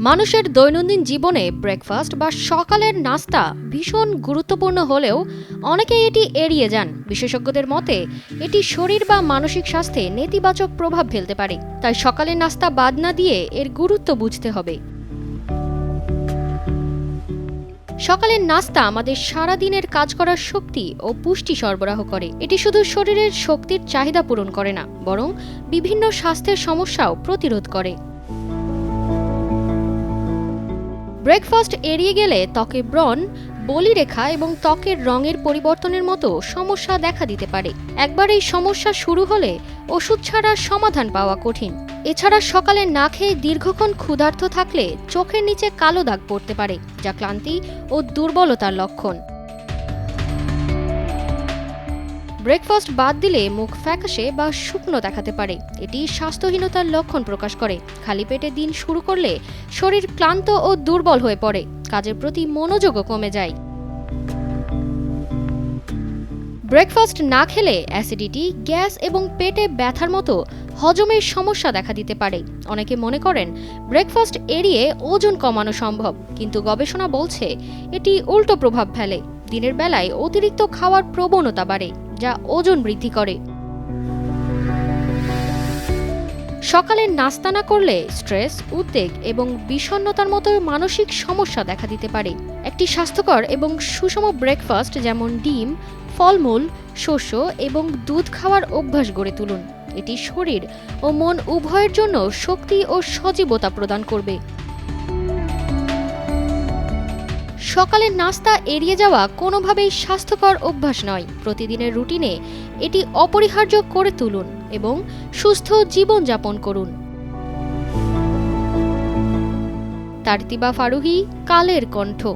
মানুষের দৈনন্দিন জীবনে ব্রেকফাস্ট বা সকালের নাস্তা ভীষণ গুরুত্বপূর্ণ হলেও অনেকেই এটি এড়িয়ে যান। বিশেষজ্ঞদের মতে, এটি শরীর বা মানসিক স্বাস্থ্যে নেতিবাচক প্রভাব ফেলতে পারে। তাই সকালের নাস্তা বাদ না দিয়ে এর গুরুত্ব বুঝতে হবে। সকালের নাস্তা আমাদের সারা দিনের কাজ করার শক্তি ও পুষ্টি সরবরাহ করে। এটি শুধু শরীরের শক্তির চাহিদা পূরণ করে না, বরং বিভিন্ন স্বাস্থ্যের সমস্যাও প্রতিরোধ করে। ব্রেকফাস্ট এড়িয়ে গেলে ত্বকে ব্রণ বলিরেখা এবং ত্বকের রঙের পরিবর্তনের মতো সমস্যা দেখা দিতে পারে। একবার এই সমস্যা শুরু হলে ওষুধ ছাড়া সমাধান পাওয়া কঠিন। এছাড়া সকালে না খেয়ে দীর্ঘক্ষণ ক্ষুধার্ত থাকলে চোখের নিচে কালো দাগ পড়তে পারে, যা ক্লান্তি ও দুর্বলতার লক্ষণ। ব্রেকফাস্ট বাদ দিলে মুখ ফ্যাকাশে বা শুকনো দেখাতে পারে। এটি স্বাস্থ্যহীনতার লক্ষণ প্রকাশ করে। খালি পেটে দিন শুরু করলে শরীর ক্লান্ত ও দুর্বল হয়ে পড়ে। কাজের প্রতি মনোযোগও কমে যায়। ব্রেকফাস্ট না খেলে অ্যাসিডিটি, গ্যাস এবং পেটে ব্যথার মতো হজমের সমস্যা দেখা দিতে পারে। অনেকে মনে করেন ব্রেকফাস্ট এড়িয়ে ওজন কমানো সম্ভব, কিন্তু গবেষণা বলছে এটি উল্টো প্রভাব ফেলে। দিনের বেলায় অতিরিক্ত খাওয়ার প্রবণতা বাড়ে। যা ওজন বৃদ্ধি করে। সকালে নাস্তা না করলে স্ট্রেস, উদ্বেগ এবং বিষণ্ণতার মতো মানসিক সমস্যা দেখা দিতে পারে। একটি স্বাস্থ্যকর এবং সুষম ব্রেকফাস্ট যেমন ডিম, ফলমূল, শস্য এবং দুধ খাওয়ার অভ্যাস গড়ে তুলুন। এটি শরীর ও মন উভয়ের জন্য শক্তি ও সজীবতা প্রদান করবে। সকালের নাস্তা এড়িয়ে যাওয়া কোনোভাবেই স্বাস্থ্যকর অভ্যাস নয়। প্রতিদিনের রুটিনে এটি অপরিহার্য করে তুলুন এবং সুস্থ জীবনযাপন করুন। তারতিবা ফারুহি, কালের কণ্ঠ।